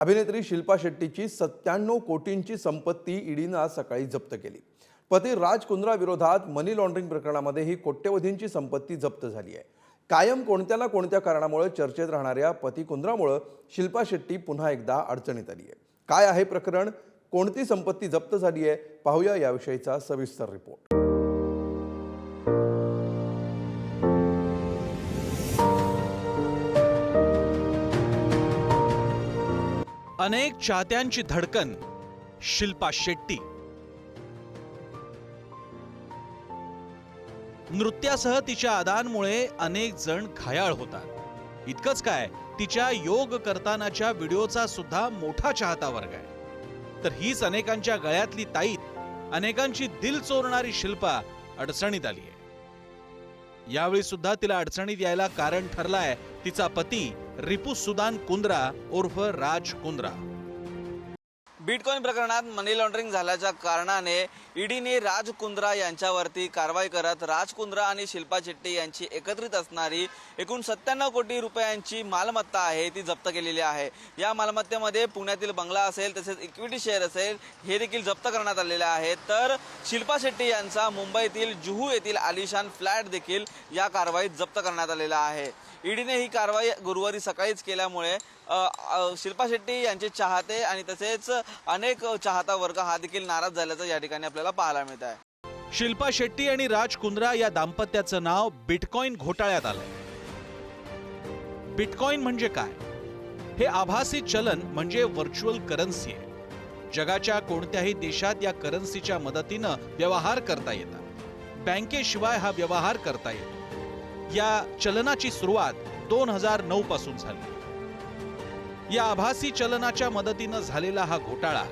अभिनेत्री शिल्पा शेट्टीची सत्त्याण्णव कोटींची संपत्ती ईडीनं आज सकाळी जप्त केली. पती राज कुंद्रा विरोधात मनी लॉन्ड्रिंग प्रकरणामध्ये ही कोट्यवधींची संपत्ती जप्त झाली आहे. कायम कोणत्या ना कोणत्या कारणामुळे चर्चेत राहणाऱ्या पती कुंद्रामुळं शिल्पा शेट्टी पुन्हा एकदा अडचणीत आली आहे. काय आहे प्रकरण? कोणती संपत्ती जप्त झाली आहे? पाहूया याविषयीचा सविस्तर रिपोर्ट अनेक चाहत्यांची धडकन शिल्पा शेट्टी. नृत्यासह तिच्या अदांमुळे अनेक जण घायाळ होतात. इतकंच काय तिच्या योग करतानाच्या व्हिडिओचा सुद्धा मोठा चाहता वर्ग आहे. तर हीच अनेकांच्या गळ्यातली ताईत अनेकांची दिल चोरणारी शिल्पा अडचणीत आली आहे. यावेळी सुद्धा तिला अडचणीत यायला कारण ठरलाय. तिचा पती रिपू सुदान कुंद्रा उर्फ राज कुंद्रा. बिटकॉईन प्रकरणात मनी लॉन्ड्रिंग झाल्याच्या कारणाने ईडीने राज कुंद्रा यांच्यावरती कारवाई करत राज कुंद्रा आणि शिल्पा शेट्टी यांची एकत्रित असणारी एकूण सत्त्याण्णव कोटी रुपयांची मालमत्ता आहे ती जप्त केलेली आहे. या मालमत्तेमध्ये पुण्यातील बंगला असेल तसेच इक्विटी शेअर असेल हे देखील जप्त करण्यात आलेले आहे. तर शिल्पा शेट्टी यांचा मुंबईतील जुहू येथील आलिशान फ्लॅट देखील या कारवाईत जप्त करण्यात आलेला आहे. ईडीने ही कारवाई गुरुवारी सकाळीच केल्यामुळे शिल्पा शेट्टी यांचे चाहते आणि तसेच अनेक चाहता वर्ग हा देखील नाराज झाल्याचं या ठिकाणी आपल्याला पाहायला मिळत आहे. शिल्पा शेट्टी आणि राज कुंद्रा या दाम्पत्याचं नाव बिटकॉईन घोटाळ्यात आलंय. बिटकॉइन म्हणजे काय? हे आभासी चलन म्हणजे व्हर्च्युअल करन्सी आहे. जगाच्या कोणत्याही देशात या करन्सीच्या मदतीनं व्यवहार करता येतात. बँकेशिवाय हा व्यवहार करता येतो या चलनाची सुरुवात दोन हजार नऊ पासून झाली. या आभासी चलनाच्या मदतीनं झालेला हा घोटाळा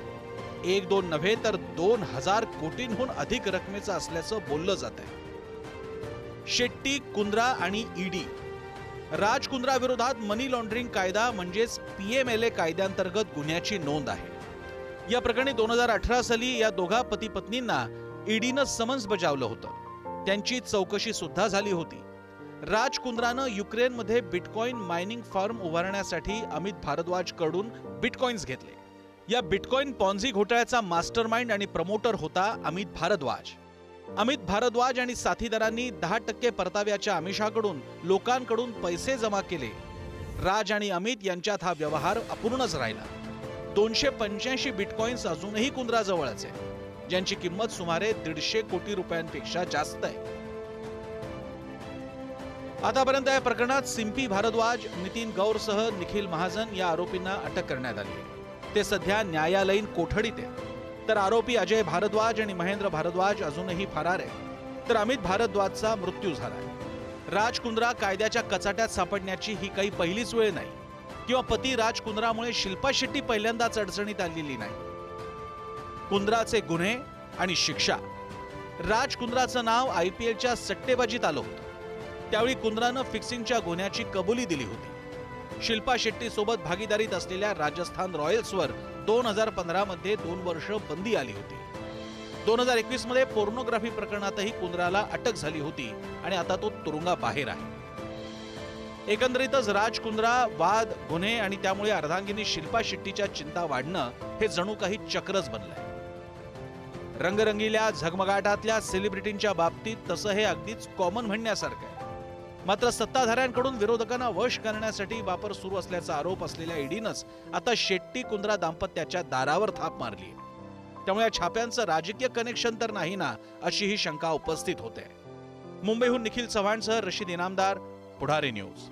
एक दोन नव्हे तर दोन हजार कोटींहून अधिक रकमेचा असल्याचं बोललं जात आहे शेट्टी कुंद्रा आणि ईडी राज कुंद्रा विरोधात मनी लॉन्ड्रिंग कायदा म्हणजेच पीएमएलए कायद्यांतर्गत गुन्ह्याची नोंद आहे. या प्रकरणी दोन हजार अठरा साली या दोघा पती पत्नींना ईडीनं समन्स बजावलं होतं. त्यांची चौकशी सुद्धा झाली होती. राज कुंद्रानं युक्रेनमध्ये बिटकॉईन मायनिंग फार्म उभारण्यासाठी अमित भारद्वाजकडून घेतले. या बिटकॉईन पॉन्झी घोटाळ्याचा मास्टरमाइंड आणि प्रमोटर होता अमित भारद्वाज. अमित भारद्वाज आणि साथीदारांनी दहा टक्के परताव्याच्या आमिषाकडून लोकांकडून पैसे जमा केले. राज आणि अमित यांच्यात हा व्यवहार अपूर्णच राहिला. दोनशे पंच्याऐंशी बिटकॉईन्स अजूनही कुंद्राजवळच आहे ज्यांची किंमत सुमारे दीडशे कोटी रुपयांपेक्षा जास्त आहे. आतापर्यंत या प्रकरणात सिंपी भारद्वाज नितीन गौरसह निखिल महाजन या आरोपींना अटक करण्यात आली. आहे ते सध्या न्यायालयीन कोठडीत आहेत. तर आरोपी अजय भारद्वाज आणि महेंद्र भारद्वाज अजूनही फरार आहे तर अमित भारद्वाजचा मृत्यू झाला राज कुंद्रा कायद्याच्या कचाट्यात सापडण्याची ही काही पहिलीच वेळ नाही. किंवा पती राज कुंद्रामुळे शिल्पा शेट्टी पहिल्यांदाच अडचणीत आलेली नाही. कुंद्राचे गुन्हे आणि शिक्षा. राज कुंद्राचं नाव आय पी एलच्या सट्टेबाजीत आलं होतं. त्यावेळी कुंद्रानं फिक्सिंगच्या गुन्ह्याची कबुली दिली होती. शिल्पा शेट्टी सोबत भागीदारीत असलेल्या राजस्थान रॉयल्सवर दोन हजार पंधरा मध्ये दोन वर्ष बंदी आली होती. दोन हजार एकवीसमध्ये पोर्नोग्राफी प्रकरणातही कुंद्राला अटक झाली होती आणि आता तो तुरुंगाबाहेर आहे. एकंदरीतच राज कुंद्रा वाद गुन्हे आणि त्यामुळे अर्धांगिनी शिल्पा शेट्टीच्या चिंता वाढणं हे जणू काही चक्रच बनलंय. रंगरंगील्या झगमगाटातल्या सेलिब्रिटींच्या बाबतीत तसं हे अगदीच कॉमन म्हणण्यासारखं आहे. मात्र सत्ताधाऱ्यांकडून विरोधकांना वश करण्यासाठी वापर सुरू असल्याचा आरोप असलेल्या ईडीनंच आता शेट्टी कुंद्रा दाम्पत्याच्या दारावर थाप मारली. त्यामुळे या छाप्यांचं राजकीय कनेक्शन तर नाही ना अशी ही शंका उपस्थित होते. मुंबईहून निखिल चव्हाणसह रशीद इनामदार पुढारी न्यूज.